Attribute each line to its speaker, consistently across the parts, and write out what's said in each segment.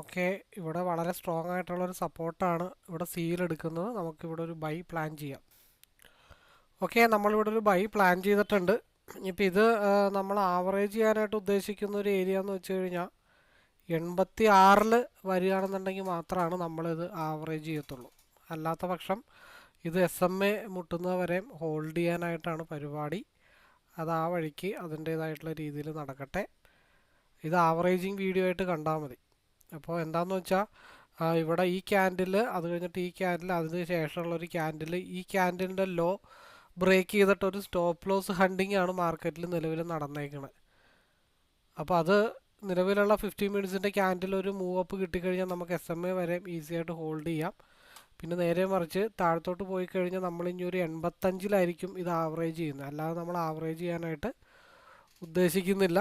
Speaker 1: Okay ഇവിടെ വളരെ strong ആയിട്ടുള്ളൊരു സപ്പോർട്ടാണ് ഇവിടെ സീൽ എടുക്കുന്നത്. നമുക്കിവിടെ ഒരു ബൈ പ്ലാൻ ചെയ്യാം. ഓക്കെ നമ്മളിവിടെ ഒരു ബൈ പ്ലാൻ ചെയ്തിട്ടുണ്ട്. ഇപ്പം ഇത് നമ്മൾ ആവറേജ് ചെയ്യാനായിട്ട് ഉദ്ദേശിക്കുന്ന ഒരു ഏരിയ എന്ന് വെച്ച് കഴിഞ്ഞാൽ എൺപത്തി ആറിൽ വരികയാണെന്നുണ്ടെങ്കിൽ മാത്രമാണ് നമ്മളിത് ആവറേജ് ചെയ്യത്തുള്ളൂ. അല്ലാത്ത പക്ഷം ഇത് എസ് എം എ മുട്ടുന്നവരെയും ഹോൾഡ് ചെയ്യാനായിട്ടാണ് പരിപാടി. അത് ആ വഴിക്ക് അതിന്റേതായിട്ടുള്ള രീതിയിൽ നടക്കട്ടെ. ഇത് ആവറേജിങ് വീഡിയോ ആയിട്ട് കണ്ടാൽ മതി. അപ്പോൾ എന്താണെന്ന് വെച്ചാൽ ഇവിടെ ഈ ക്യാൻഡിൽ അത് കഴിഞ്ഞിട്ട് ഈ ക്യാൻഡിൽ അതിന് ശേഷമുള്ള ഒരു ക്യാൻഡിൽ ഈ ക്യാൻഡിലിന്റെ ലോ ബ്രേക്ക് ചെയ്തിട്ട് ഒരു സ്റ്റോപ്പ് ലോസ് ഹണ്ടിങ് ആണ് മാർക്കറ്റിൽ നിലവിൽ നടന്നേക്കുന്നത് അപ്പോൾ അത് നിലവിലുള്ള ഫിഫ്റ്റീൻ മിനിറ്റ്സിന്റെ ക്യാൻഡിൽ ഒരു മൂവ് അപ്പ് കിട്ടിക്കഴിഞ്ഞാൽ നമുക്ക് എസ് എം എ വരെ ഈസി ആയിട്ട് ഹോൾഡ് ചെയ്യാം. പിന്നെ നേരെ മറിച്ച് താഴത്തോട്ട് പോയി കഴിഞ്ഞാൽ നമ്മൾ ഇനി ഒരു എൺപത്തഞ്ചിലായിരിക്കും ഇത് ആവറേജ് ചെയ്യുന്നത്. അല്ലാതെ നമ്മൾ ആവറേജ് ചെയ്യാനായിട്ട് ഉദ്ദേശിക്കുന്നില്ല.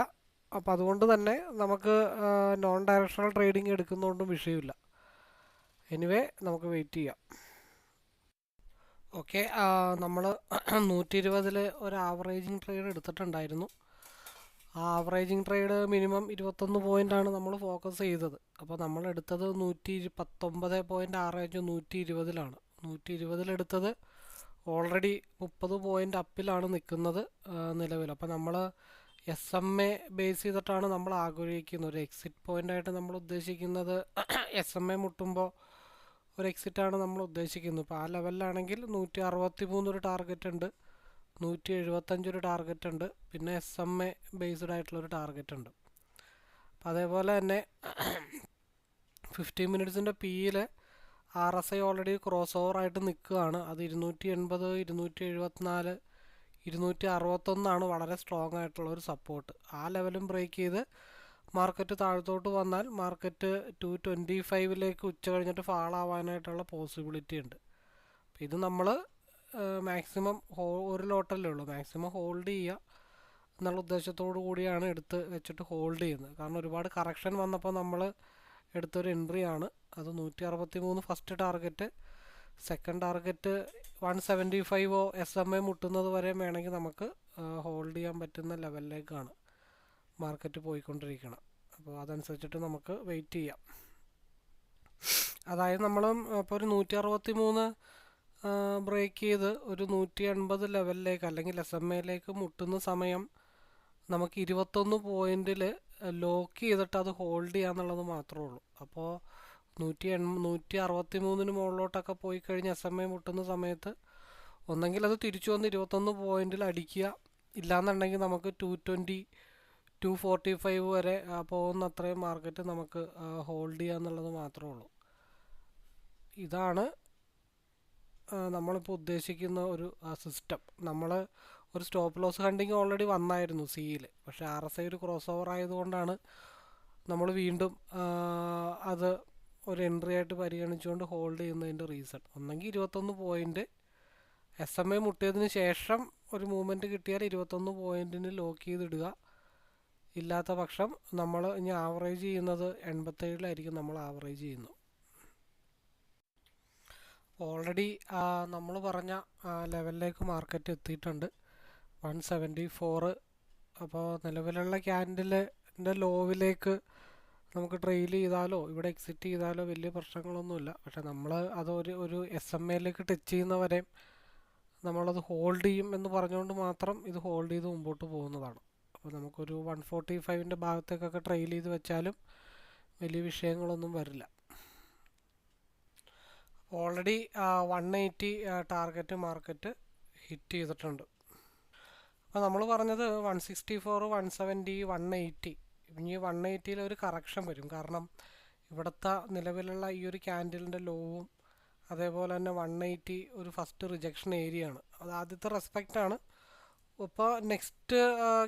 Speaker 1: അപ്പോൾ അതുകൊണ്ട് തന്നെ നമുക്ക് നോൺ ഡയറക്ഷണൽ ട്രേഡിംഗ് എടുക്കുന്നതുകൊണ്ടും വിഷയമില്ല. എനിവേ നമുക്ക് വെയിറ്റ് ചെയ്യാം. ഓക്കെ നമ്മൾ നൂറ്റി ഇരുപതിൽ ഒരു ആവറേജിങ് ട്രേഡ് എടുത്തിട്ടുണ്ടായിരുന്നു. ആ ആവറേജിങ് ട്രേഡ് മിനിമം ഇരുപത്തൊന്ന് പോയിന്റാണ് നമ്മൾ ഫോക്കസ് ചെയ്തത്. അപ്പോൾ നമ്മൾ എടുത്തത് നൂറ്റി പത്തൊമ്പത് പോയിന്റ് ആറ് അഞ്ച് നൂറ്റി ഇരുപതിലാണ് നൂറ്റി ഇരുപതിലെടുത്തത് ഓൾറെഡി മുപ്പത് പോയിന്റ് അപ്പിലാണ് നിൽക്കുന്നത് നിലവിൽ. അപ്പോൾ നമ്മൾ എസ് എം എ ബേസ് ചെയ്തിട്ടാണ് നമ്മൾ ആഗ്രഹിക്കുന്നത്. ഒരു എക്സിറ്റ് പോയിന്റ് ആയിട്ട് നമ്മൾ ഉദ്ദേശിക്കുന്നത് എസ് എം എ മുട്ടുമ്പോൾ ഒരു എക്സിറ്റാണ് നമ്മൾ ഉദ്ദേശിക്കുന്നത്. ഇപ്പോൾ ആ ലെവലിലാണെങ്കിൽ നൂറ്റി അറുപത്തി മൂന്നൊരു ടാർഗറ്റ് ഉണ്ട്. നൂറ്റി എഴുപത്തഞ്ചൊരു ടാർഗറ്റ് ഉണ്ട്. പിന്നെ എസ് എം എ ബേസ്ഡ് ആയിട്ടുള്ളൊരു ടാർഗറ്റ് ഉണ്ട്. അപ്പോൾ അതേപോലെ തന്നെ ഫിഫ്റ്റീൻ മിനിറ്റ്സിന്റെ പിയിൽ R S I already cross over ആയിട്ട് നിൽക്കുകയാണ്. അത് ഇരുന്നൂറ്റി എൺപത് ഇരുന്നൂറ്റി എഴുപത്തിനാല് ഇരുന്നൂറ്റി അറുപത്തൊന്നാണ് വളരെ സ്ട്രോങ് ആയിട്ടുള്ള ഒരു സപ്പോർട്ട് ആ ലെവലും ബ്രേക്ക് ചെയ്ത് മാർക്കറ്റ് താഴത്തോട്ട് വന്നാൽ മാർക്കറ്റ് ടു ട്വന്റി ഫൈവിലേക്ക് ഉച്ച കഴിഞ്ഞിട്ട് ഫാൾ ആവാനായിട്ടുള്ള പോസിബിലിറ്റി ഉണ്ട്. ഇത് നമ്മൾ മാക്സിമം ഹോ ഒരു ലോട്ടല്ലേ ഉള്ളൂ. മാക്സിമം ഹോൾഡ് ചെയ്യുക എന്നുള്ള ഉദ്ദേശത്തോടു കൂടിയാണ് എടുത്ത് വെച്ചിട്ട് ഹോൾഡ് ചെയ്യുന്നത്. കാരണം ഒരുപാട് കറക്ഷൻ വന്നപ്പോൾ നമ്മൾ എടുത്തൊരു എൻട്രി ആണ്. അത് നൂറ്റി അറുപത്തി മൂന്ന് first target second target one seventy ഫൈവോ S M A മുട്ടുന്നത് വരെ വേണമെങ്കിൽ നമുക്ക് ഹോൾഡ് ചെയ്യാൻ പറ്റുന്ന ലെവലിലേക്കാണ് മാർക്കറ്റ് പോയിക്കൊണ്ടിരിക്കണം അപ്പോൾ അതനുസരിച്ചിട്ട് നമുക്ക് വെയിറ്റ് ചെയ്യാം. അതായത് നമ്മൾ ഇപ്പോൾ ഒരു നൂറ്റി അറുപത്തി മൂന്ന് ബ്രേക്ക് ചെയ്ത് ഒരു നൂറ്റി എൺപത് ലെവലിലേക്ക് അല്ലെങ്കിൽ എസ് എം എയിലേക്ക് മുട്ടുന്ന സമയം നമുക്ക് ഇരുപത്തൊന്ന് പോയിന്റിൽ ലോക്ക് ചെയ്തിട്ട് അത് ഹോൾഡ് ചെയ്യാന്നുള്ളത് മാത്രമേ ഉള്ളൂ. അപ്പോൾ നൂറ്റി എൺ നൂറ്റി അറുപത്തി മൂന്നിന് മുകളിലോട്ടൊക്കെ പോയി കഴിഞ്ഞ് എസ് എം ഐ മുട്ടുന്ന സമയത്ത് ഒന്നെങ്കിൽ അത് തിരിച്ചു വന്ന് ഇരുപത്തൊന്ന് പോയിന്റിൽ അടിക്കുക. ഇല്ലാന്നുണ്ടെങ്കിൽ നമുക്ക് two twenty two forty five വരെ പോകുന്ന അത്രയും മാർക്കറ്റ് നമുക്ക് ഹോൾഡ് ചെയ്യുക എന്നുള്ളത് മാത്രമേ ഉള്ളൂ. ഇതാണ് നമ്മളിപ്പോൾ ഉദ്ദേശിക്കുന്ന ഒരു സിസ്റ്റം നമ്മൾ ഒരു സ്റ്റോപ്പ് ലോസ് ഹണ്ടിങ് ഓൾറെഡി വന്നായിരുന്നു സിയിൽ പക്ഷേ ആർ എസ് ഐ ഒരു ക്രോസ് ഓവർ ആയതുകൊണ്ടാണ് നമ്മൾ വീണ്ടും അത് ഒരു എൻട്രി ആയിട്ട് പരിഗണിച്ചുകൊണ്ട് ഹോൾഡ് ചെയ്യുന്നതിന്റെ റീസൺ ഒന്നെങ്കിൽ ഇരുപത്തൊന്ന് പോയിന്റ് എസ് എം എ മുട്ടിയതിന് ശേഷം ഒരു മൂവ്മെന്റ് കിട്ടിയാൽ ഇരുപത്തൊന്ന് പോയിന്റിന് ലോക്ക് ചെയ്തിടുക. ഇല്ലാത്ത പക്ഷം നമ്മൾ ഇനി ആവറേജ് ചെയ്യുന്നത് എൺപത്തേഴിലായിരിക്കും നമ്മൾ ആവറേജ് ചെയ്യുന്നു. ഓൾറെഡി നമ്മൾ പറഞ്ഞ ലെവലിലേക്ക് മാർക്കറ്റ് എത്തിയിട്ടുണ്ട്. വൺ സെവന്റി ഫോറ് അപ്പോൾ നിലവിലുള്ള ക്യാൻഡിലിന്റെ ലോവിലേക്ക് നമുക്ക് ട്രെയിൽ ചെയ്താലോ ഇവിടെ എക്സിറ്റ് ചെയ്താലോ വലിയ പ്രശ്നങ്ങളൊന്നുമില്ല. പക്ഷെ നമ്മൾ അത് ഒരു ഒരു എസ് എം എയിലേക്ക് ടച്ച് ചെയ്യുന്നവരെ നമ്മളത് ഹോൾഡ് ചെയ്യും എന്ന് പറഞ്ഞുകൊണ്ട് മാത്രം ഇത് ഹോൾഡ് ചെയ്ത് മുമ്പോട്ട് പോകുന്നതാണ്. അപ്പോൾ നമുക്കൊരു വൺ ഫോർട്ടി ഫൈവിന്റെ ഭാഗത്തേക്കൊക്കെ ട്രെയിൽ ചെയ്ത് വെച്ചാലും വലിയ വിഷയങ്ങളൊന്നും വരില്ല. Already one eighty target market hit ചെയ്തിട്ടുണ്ട്. അപ്പോൾ നമ്മൾ പറഞ്ഞത് one sixty four one seventy one eighty ഇനി വൺ എയ്റ്റിയിൽ ഒരു കറക്ഷൻ വരും. കാരണം ഇവിടുത്തെ നിലവിലുള്ള ഈ ഒരു ക്യാൻഡിലിന്റെ ലോവും അതേപോലെ തന്നെ വൺ എയ്റ്റി ഒരു ഫസ്റ്റ് റിജക്ഷൻ ഏരിയ ആണ്. അത് ആദ്യത്തെ റെസ്പെക്റ്റ് ആണ്. ഇപ്പോൾ നെക്സ്റ്റ്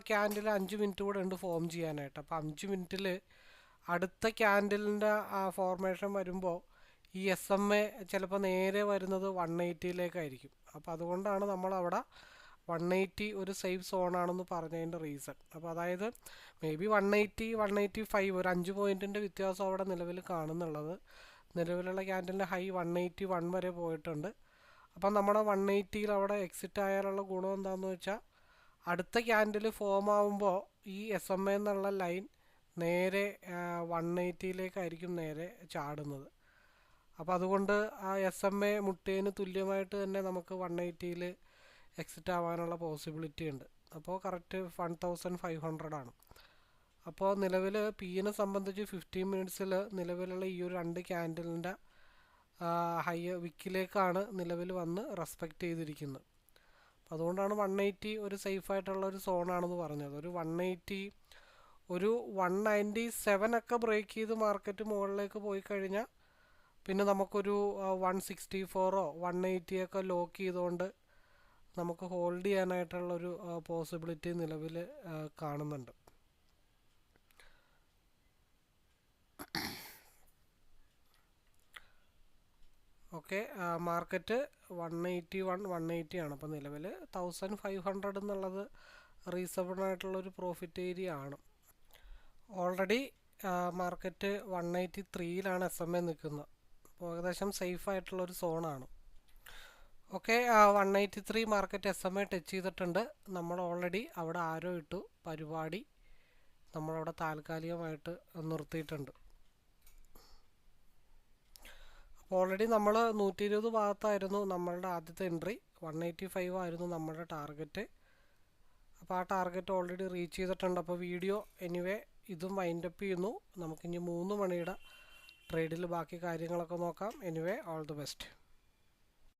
Speaker 1: ക്യാൻഡിൽ അഞ്ച് മിനിറ്റ് കൂടെ ഉണ്ട് ഫോം ചെയ്യാനായിട്ട്. അപ്പോൾ അഞ്ച് മിനിറ്റിൽ അടുത്ത ക്യാൻഡിലിന്റെ ഫോർമേഷൻ വരുമ്പോൾ ഈ എസ് എം എ ചിലപ്പോൾ നേരെ വരുന്നത് വൺ എയ്റ്റിയിലേക്കായിരിക്കും അപ്പോൾ അതുകൊണ്ടാണ് നമ്മളവിടെ വൺ എയ്റ്റി ഒരു സേഫ് സോണാണെന്ന് പറഞ്ഞതിന്റെ റീസൺ. അപ്പോൾ അതായത് maybe one eighty one eighty five ഒരു അഞ്ച് പോയിന്റിന്റെ വ്യത്യാസം അവിടെ നിലവിൽ കാണുന്നുള്ളത്. നിലവിലുള്ള ക്യാൻഡലിന്റെ ഹൈ വൺ എയ്റ്റി വൺ വരെ പോയിട്ടുണ്ട്. അപ്പം നമ്മുടെ വൺ എയ്റ്റിയിൽ അവിടെ എക്സിറ്റ് ആയാലുള്ള ഗുണം എന്താണെന്ന് വെച്ചാൽ അടുത്ത ക്യാൻഡിൽ ഫോം ആവുമ്പോൾ ഈ എസ് എം എ എന്നുള്ള ലൈൻ നേരെ വൺ എയ്റ്റിയിലേക്കായിരിക്കും നേരെ ചാടുന്നത്. അപ്പോൾ അതുകൊണ്ട് ആ എസ് എം എ മുട്ടേന് തുല്യമായിട്ട് തന്നെ നമുക്ക് വൺ എയ്റ്റിയിൽ എക്സിറ്റ് ആവാനുള്ള പോസിബിലിറ്റി ഉണ്ട്. അപ്പോൾ correct one thousand five hundred ആണ്. അപ്പോൾ നിലവിൽ പീനെ സംബന്ധിച്ച് ഫിഫ്റ്റീൻ മിനിറ്റ്സിൽ നിലവിലുള്ള ഈ ഒരു രണ്ട് ക്യാൻഡലിന്റെ ഹൈ വിക്കിലേക്കാണ് നിലവിൽ വന്ന് റെസ്പെക്റ്റ് ചെയ്തിരിക്കുന്നത്. അപ്പോൾ അതുകൊണ്ടാണ് വൺ എയ്റ്റി ഒരു സേഫായിട്ടുള്ള ഒരു സോണാണെന്ന് പറഞ്ഞത്. ഒരു വൺ എയ്റ്റി ഒരു വൺ നയന്റി സെവൻ ഒക്കെ ബ്രേക്ക് ചെയ്ത് മാർക്കറ്റ് മുകളിലേക്ക് പോയി കഴിഞ്ഞാൽ പിന്നെ നമുക്കൊരു വൺ സിക്സ്റ്റി ഫോറോ വൺ എയ്റ്റിയൊക്കെ ലോക്ക് ചെയ്തുകൊണ്ട് നമുക്ക് ഹോൾഡ് ചെയ്യാനായിട്ടുള്ളൊരു പോസിബിലിറ്റി നിലവിൽ കാണുന്നുണ്ട്. Okay market one eighty one one eighty ആണ്. അപ്പോൾ നിലവിൽ തൗസൻഡ് ഫൈവ് ഹൺഡ്രഡ് എന്നുള്ളത് റീസണബിൾ ആയിട്ടുള്ളൊരു പ്രോഫിറ്റ് ഏരിയ ആണ്. ഓൾറെഡി മാർക്കറ്റ് വൺ എയ്റ്റി ത്രീയിലാണ് എസ് എം എ നിൽക്കുന്നത്. അപ്പോൾ ഏകദേശം സേഫ് ആയിട്ടുള്ളൊരു സോണാണ് okay one eighty three market S M I touch ചെയ്തിട്ടുണ്ട്. നമ്മൾ ഓൾറെഡി അവിടെ ആരോ ഇട്ടു. പരിപാടി നമ്മളവിടെ താൽക്കാലികമായിട്ട് നിർത്തിയിട്ടുണ്ട്. അപ്പോൾ ഓൾറെഡി നമ്മൾ നൂറ്റി ഇരുപത് ഭാഗത്തായിരുന്നു നമ്മളുടെ ആദ്യത്തെ എൻട്രി വൺ എയ്റ്റി ഫൈവ് ആയിരുന്നു നമ്മളുടെ ടാർഗറ്റ് അപ്പോൾ ആ ടാർഗറ്റ് ഓൾറെഡി റീച്ച് ചെയ്തിട്ടുണ്ട്. അപ്പോൾ വീഡിയോ എനിവേ ഇതും വൈൻഡപ്പ് ചെയ്യുന്നു. നമുക്കിനി മൂന്ന് മണിയുടെ ട്രേഡിൽ ബാക്കി കാര്യങ്ങളൊക്കെ നോക്കാം. Anyway all the best